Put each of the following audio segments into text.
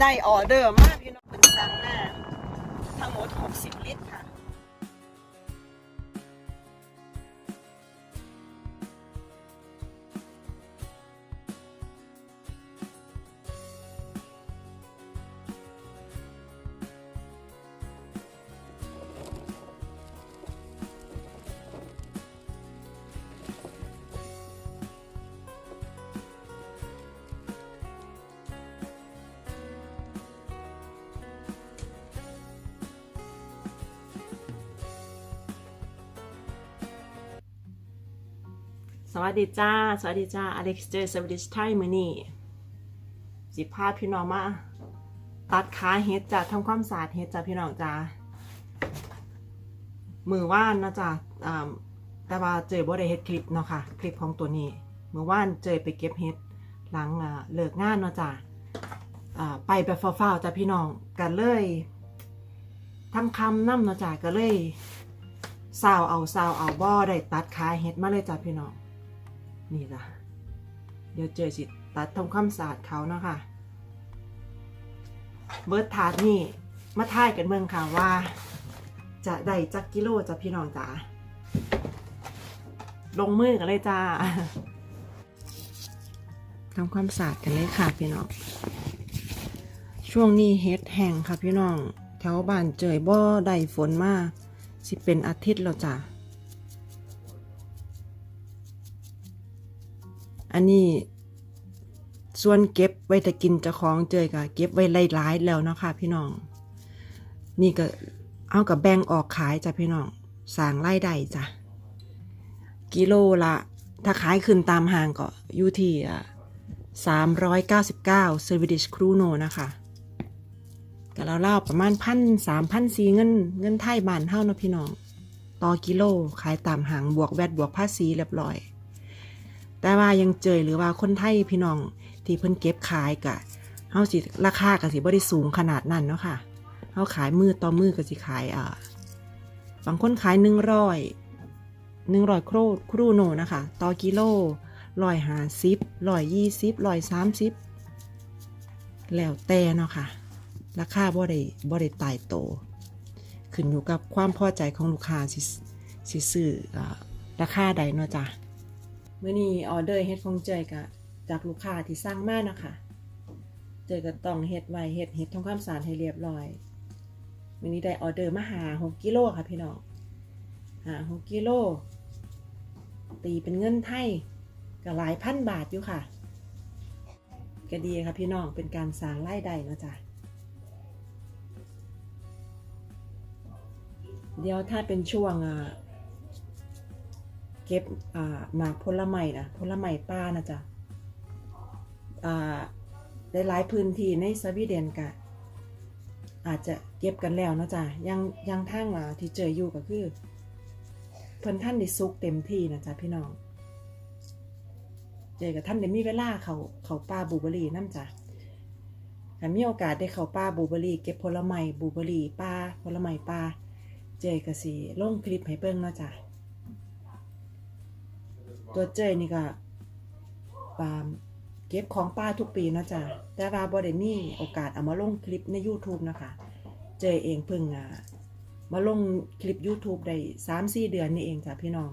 ได้ออเดอร์มากพี่น้องสั่งมาทั้งหมด 60 ลิตรค่ะ วัสดีจ้า สวัสดีจ้าอเล็กซ์เจอร์สวัสดีไทยมือนี่สิพาพี่น้องมาตัดขาเฮ็ดจ้าทำความสะอาดเฮ็ดจ้าพี่น้องจ้ามือว่านนะจ้าแต่ว่าเจอบ่ได้เฮ็ดคลิปเนาะค่ะ คลิปของตัวนี้ มือว่านเจอไปเก็บเฮ็ดหลังเลิกงานเนาะจ้าไปแบบฟ้าวๆจ้าพี่น้องกันเลยทำคำน้ำเนาะจ้าก็เลยสาวเอาสาวเอาบ่ได้ตัดขาเฮ็ดมาเลยจ้าพี่น้อง นี่จ้ะเดี๋ยวเจอสิตัดทำความสะอาดเขาเนาะค่ะ เบิร์ดถาดนี่มาท่ายกันเมืองค่ะว่า จะได้จักกิโลจ้ะพี่น้องจ๋าลงมือกันเลยจ้าทำความสะอาดกันเลยค่ะพี่น้อง ช่วงนี้เฮ็ดแห้งค่ะพี่น้อง แถวบ้านเจยบ่อได้ฝนมากสิเป็นอาทิตย์แล้วจ้ะ อันนี้ส่วนเก็บไว้แต่กินจะของเจยก็เก็บไว้หลายๆแล้วเนาะคะพี่น้อง นี่ก็เอากับแบ่งออกขายจ้ะพี่น้องสร้างรายได้จ้ะกิโลละ ถ้าขายขึ้นตามห้างก็อยู่ที่สามร้อยเก้าสิบเก้าเซอร์วิดิชครูโนนะคะก็เราเล่าประมาณพันสามพันสี่เงินเงินไทยบานเท่าเนาะพี่น้อง ต่อกิโลขายตามหางบวกแวดบวกภาษีเรียบร้อย แต่ว่ายังเจยหรือว่าคนไทยพี่น้องที่เพิ่นเก็บขายกะเฮาสิราคาก็สิบ่ได้สูงขนาดนั้นเนาะค่ะเฮาขายมือต่อมือก็สิขายอ่าบางคนขาย100 100โครครูโนนะคะต่อกิโล150 120 130แล้วแต่เนาะค่ะ ราคาบ่ได้บ่ได้ตายโต ขึ้นอยู่กับความพอใจของลูกค้าสิสิซื้ออราคาใดเนาะจ้ะ มื่อนี้ออเดอร์เฮ็ดของเจยกะจากลูกค้าที่สั่งมาเนาะค่ะเจยก็ต้องเฮ็ดไว้เฮ็ดเฮ็ดทำควาสาดให้เรียบร้อยมื่อนี้ได้ออเดอร์มาหาหกกิโลค่ะพี่น้องหาหกกิโลตีเป็นเงินไทยก็หลายพันบาทอยู่ค่ะก็ดีค่ะพี่น้องเป็นการสร้างรายได้เนาะจ้ะเดี๋ยวถ้าเป็นช่วงอ่า เก็บอ่าหมากผลไม้นะผลไม้ป่านะจ๊ะอ่าหลายพื้นที่ในสวีเดนกะอาจจะเก็บกันแล้วนะจ๊ะยังยังทั้งอ่าที่เจออยู่ก็คือเพิ่นท่านได้ซุกเต็มที่นะจ๊ะพี่น้องเจอกับท่านได้มีเวลาเขาเขาป่าบูเบอรี่นั่นจ้ะถ้ามีโอกาสได้เขาป่าบูเบอรี่เก็บผลไม้บูเบอรี่ป่าผลไม้ป่าเจอก็สิลงคลิปให้เบิ่งเนาะจ๊ะ ตัวเจยนี่ก็ปาเก็บของป้าทุกปีเนาะจ๊ะแต่ว่าบ่ได้มีโอกาสเอามาลงคลิปใน YouTube นะคะ เจยเองเพิ่งอะมาลงคลิป YouTube ได้สามสี่เดือนนี่เองจ้ะพี่น้อง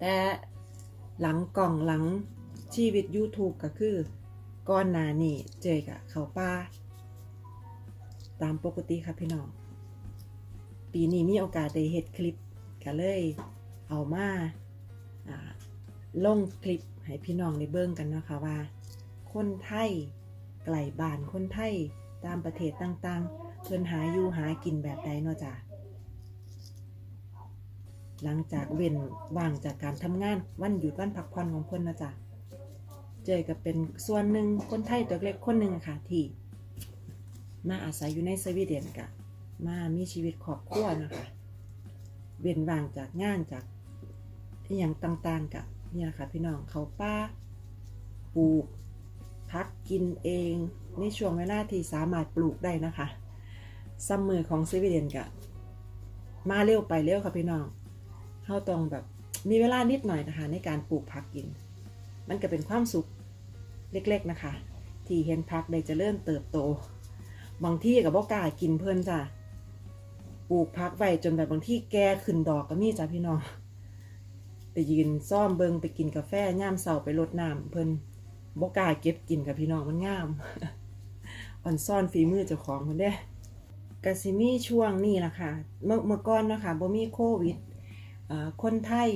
แต่หลังกล่องหลังชีวิต YouTube ก็คือก่อนนานี้เจยกับเขาป้า ตามปกติครับพี่น้อง ปีนี้มีโอกาสได้เฮ็ดคลิปก็เลยเอามา ลงคลิปให้พี่น้องได้เบิ่งกันนะคะว่า คนไทยไกลบ้านคนไทยตามประเทศต่างๆ เพิ่นหาอยู่หากินแบบใดเนาะจ้ะหลังจากเว้นว่างจากการทำงานวันหยุดวันพักผ่อนของเพิ่นเนาะจ้ะเจอกับเป็นส่วนหนึ่งคนไทยตัวเล็กคนหนึ่งอะค่ะ ที่มาอาศัยอยู่ในสวีเดนกะมามีชีวิตครอบครัวนะคะ เว้นว่างจากงานจาก อย่างต่างๆกับนี่ยค่ะพี่น้องเขาป้าปลูกพักกินเองในช่วงเวลาที่สามารถปลูกได้นะคะซัมเมอร์ของสวีเดนกะมาเร็วไปเร็วค่ะพี่น้องเขาต้องแบบมีเวลานิดหน่อยนะคะ ในการปลูกผักกิน มันก็เป็นความสุขเล็กๆนะคะ ที่เห็นพักได้จะเริ่มเติบโต บางที่กับบ่กล้ากินเพิ่นจ้ะปลูกพักไว้จนแบบบางที่แก่ขึ้นดอกก็มีจ้ะพี่น้อง ไปยืนซ่อมเบิงไปกินกาแฟย่ามเสาไปรดน้ำเพิ่นบ่กล้าเก็บกินกับพี่น้องมันงามอ่อนซ่อนฝีมือเจ้าของเพิ่นเด้กสิมีช่วงนี้ล่ะค่ะ เมื่อเมื่อก่อนเนาะค่ะบ่มีโควิดอ่อคนไทย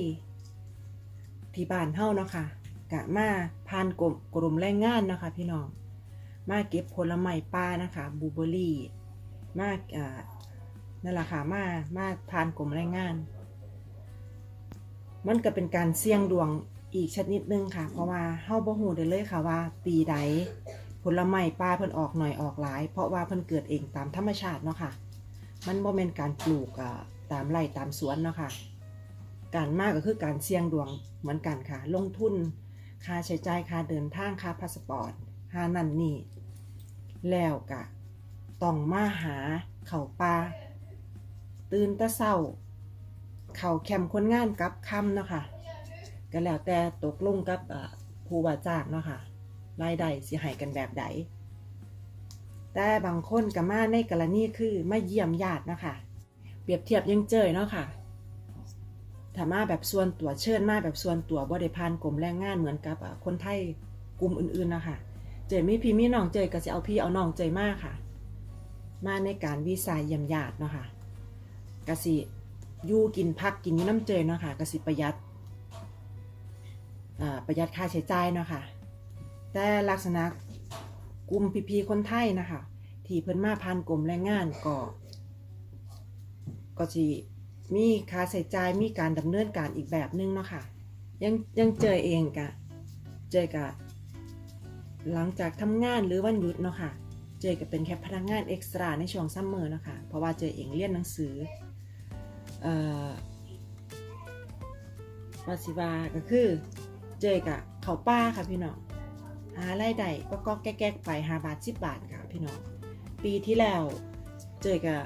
ที่บ้านเฮาเนาะค่ะกะมาผ่านกรมกรมแรงงานเนาะคะพี่น้อง มาเก็บผลไม้ป่านะคะบูเบอร์รี่ มาอ่านั่นแหละค่ะมามาผ่านกรมแรงงาน มันก็เป็นการเสี่ยงดวงอีกชนิดหนึงค่ะ เพราะว่าเฮาบ่ฮู้ได้เลยค่ะว่าปีใดผลไม้ป่าเพิ่นออกหน่อยออกหลาย เพราะว่าเพิ่นเกิดเองตามธรรมชาติเนาะค่ะ มันบ่แม่นการปลูกอ่าตามไร่ตามสวนเนาะค่ะ การมากก็คือการเสี่ยงดวงเหมือนกันค่ะ ลงทุนค่าใช้จ่ายค่าเดินทางค่าพาสปอร์ตค่านั่นนี่แล้วกะต้องมาหาเข่าปลาตื่นแตะเศร้า เข่าแคมคนงานกับคำเนาะค่ะก็แล้วแต่ตกลงกับอ่าผู้ว่าจ้างเนาะค่ะรายได้สิให้กันแบบใดแต่บางคนก็มาในกรณีคือมาเยี่ยมญาติเนาะค่ะเปรียบเทียบยังเจยเนาะค่ะถ้ามาแบบส่วนตัวเชิญมาแบบส่วนตัวบ่ได้ผ่านกรมแรงงานเหมือนกับคนไทยกลุ่มอื่นๆนะคะเจยมีพี่มีน้องเจยก็จะเอาพี่เอาน้องเจยมากค่ะ มาในการวีซ่าเยี่ยมญาติเนาะค่ะกสิ ยู่กินพักกินอยู่น้ำเจยเนาะค่ะกสิประหยัดประหยัดค่าใช้จ่ายเนาะค่ะ แต่ลักษณะกลุ่มพี่ๆคนไทยนะคะ ที่เพิ่นมาผ่านกรมแรงงานก็ ก็สิมีค่าใช้จ่ายมีการดำเนินการอีกแบบนึงเนาะค่ะ ยังยังเจอเองกะ เจอกะ หลังจากทำงานหรือวันหยุดเนาะค่ะ เจอก็เป็นแค่พนักงานเอ็กซ์ตร้าในช่วงซัมเมอร์เนาะค่ะเพราะว่าเจอเองเรียนหนังสือ วาสิวาก็คือ เจอกะเขาป้าค่ะพี่น้องหารายได้ก็ก็แก๊กไปหาบาทสิบบาทค่ะพี่น้องปีที่แล้วเจอกะ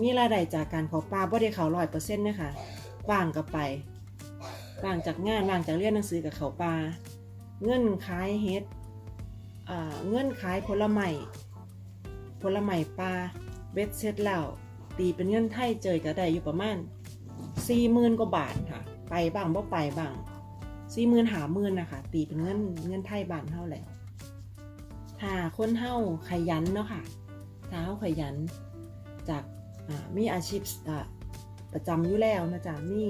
มีรายได้จากการเขาปลาบ่ได้เขาร้อยเปอร์เซ็นต์นะคะว่างกับไปว่างจากงานว่างจากเรียนหนังสือกับเขาปลาเงินขายเฮ็ดอ่าเงินขายผลไม้ผลไม้ปลาเบ็ดเสร็จแล้ว ตีเป็นเงินไทยเจยก็ได้อยู่ประมาณสี่หมื่นกว่าบาทค่ะ ไปบ้างบ่ไปบ้างสี่หมื่นหาหมื่นนะคะ ตีเป็นเงินเงินไทยบาทเท่าแหละถ้าคนเฮาขยันเนาะค่ะถ้าเฮาขยันจากมีอาชีพประจำอยู่แล้วนะจ๊ะมี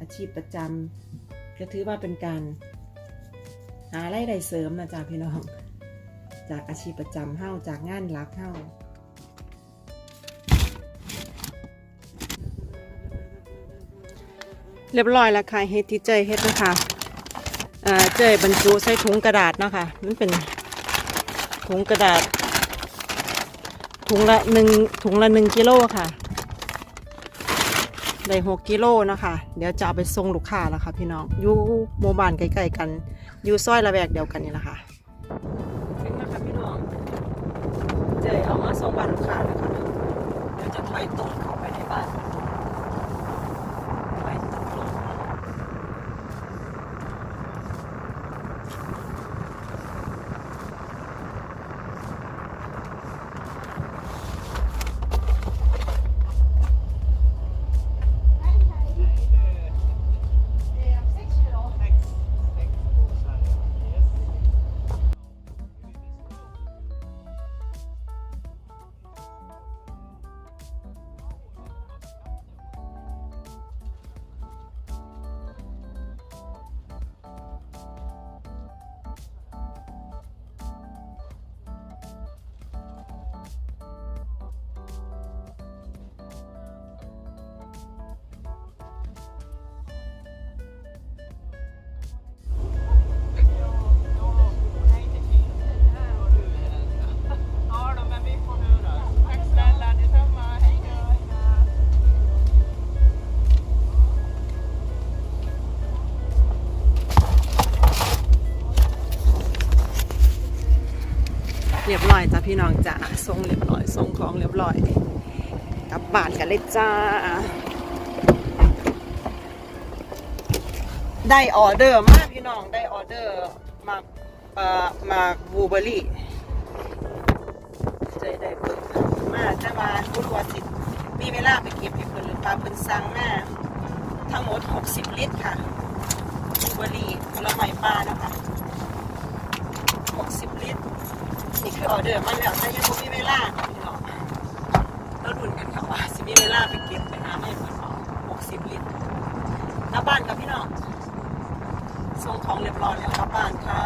อาชีพประจำก็ถือว่าเป็นการหารายได้เสริมนะจ๊ะพี่น้อง จากอาชีพประจำเฮาจากงานหลักเฮา เรียบร้อยแล้วค่ะเฮ็ดที่เจยเฮ็ดนะคะเจยบรรจุใส่ถุงกระดาษเนาะคะมันเป็นถุงกระดาษ ถุงละหนึ่งถุงละหนึ่งกิโลค่ะได้หกกิโลนะคะเดี๋ยวจะเอาไปส่งลูกค้าแล้วค่ะพี่น้องอยู่โมบานใกล้ๆกันอยู่ซอยละแวกเดียวกันนี่แหละค่ะถึงแล้วค่ะพี่น้องเจอเอามาส่งบ้านลูกค้าแล้วค่ะเดี๋ยวจะถอยตรงเข้าไปในบ้าน ส่งของเรียบร้อย กลับบ้านกันเลยจ้า ได้ออเดอร์มากพี่น้องได้ออเดอร์มากเอ่อมากบลูเบอร์รี่ใจได้เบิ่งมาแต่ว่าบุรัวาสิมีเวลาไปเก็บให้เพิ่นหรือปลาเพิ่นสั่งมาทั้งหมด 60 ลิตรค่ะบลูเบอร์รี่ผลไม้ป่านะคะ 60 ลิตร นี่คือออเดอร์มาแล้วแต่ยังบ่มีเวลาค่ะพี่น้องแล้วดุนกันค่ะว่าสิมีเวลาไปเก็บไปหาให้เพิ่นหกสิบลิตรกลับบ้านกับพี่น้องส่งของเรียบร้อยแล้วรับบ้านค่ะ